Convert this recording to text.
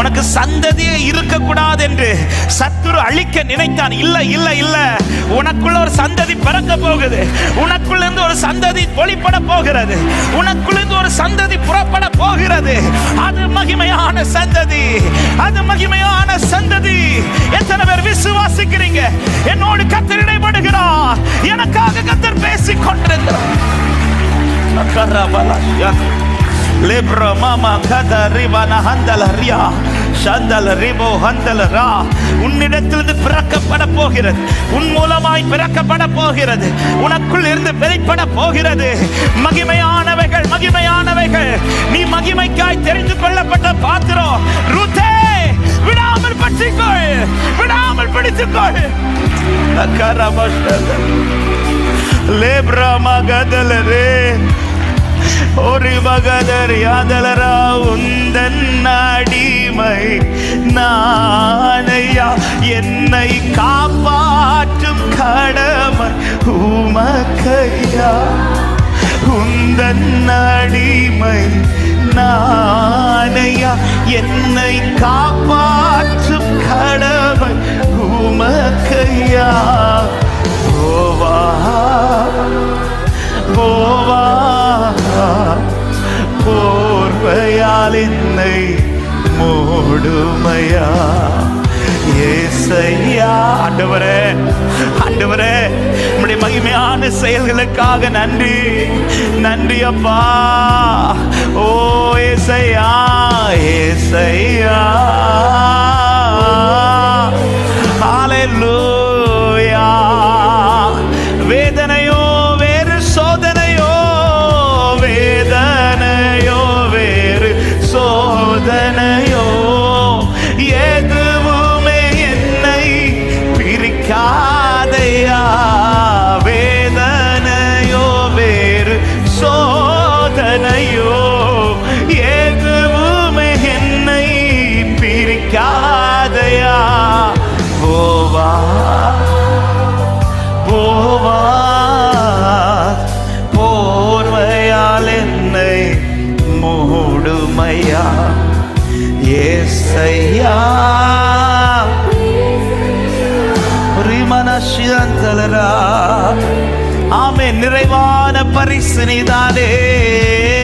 உனக்கு சந்ததியே இருக்கக்கூடாது என்று சத்துரு அழிக்க நினைத்தான். இல்ல இல்ல இல்ல. உனக்குள்ள ஒரு சந்ததி பிறக்க போகுது. உனக்குள்ள இருந்து ஒரு சந்ததி ஒளிப்பட போகிறது. உனக்குள்ள இருந்து ஒரு சந்ததி புறப்பட போகிறது. அது மகிமையான சந்ததி. அது மகிமையான சந்ததி. எத்தனை பேர் விசுவாசிக்கிறீங்க? என்னோடு கத்தர் இடைபடுகிறார் எனக்காக கத்தர் பேசிக் கொண்டிருக்கிறார் Karabalasya. Libra mama kada riba na handala ria. சந்தல ரிபோ ஹந்தல ரா உன்னிடத்திலிருந்து பிறக்கப்பட போகிறது. உன் மூலமாய் பிறக்கப்பட போகிறது. உனக்குள் இருந்து வெளிப்பட போகிறது. மகிமையானவைகள் மகிமையானவைகள். நீ மகிமைக்காய் தெரிந்து கொள்ளப்பட்ட பாத்திரம். ரூத்தே விடாமல் பற்றிக்கொள். விடாமல் பிடித்துக்கொள். கரமஷ்டல லேப்ரா மகதலரே. ஒரு மகதர் யாதலரா உந்தன் அடிமை. நானையா என்னை காப்பாற்றும் கடமை உமக்கையா? உந்தன் அடிமை நானையா என்னை காப்பாற்றும் கடமை உமக்கையா? என்னை மூடுமையா? ஏசையா ஆண்டவரே ஆண்டவரே உம்முடைய மகிமையான செயல்களுக்காக நன்றி. நன்றி அப்பா. ஓ ஏசையா ஏசையா. பிரிக்காதையா போவா போவா போர்வையால் என்னை மூடுமையா ஏசையா ஆமே நிறைவான பரிசு நீதானே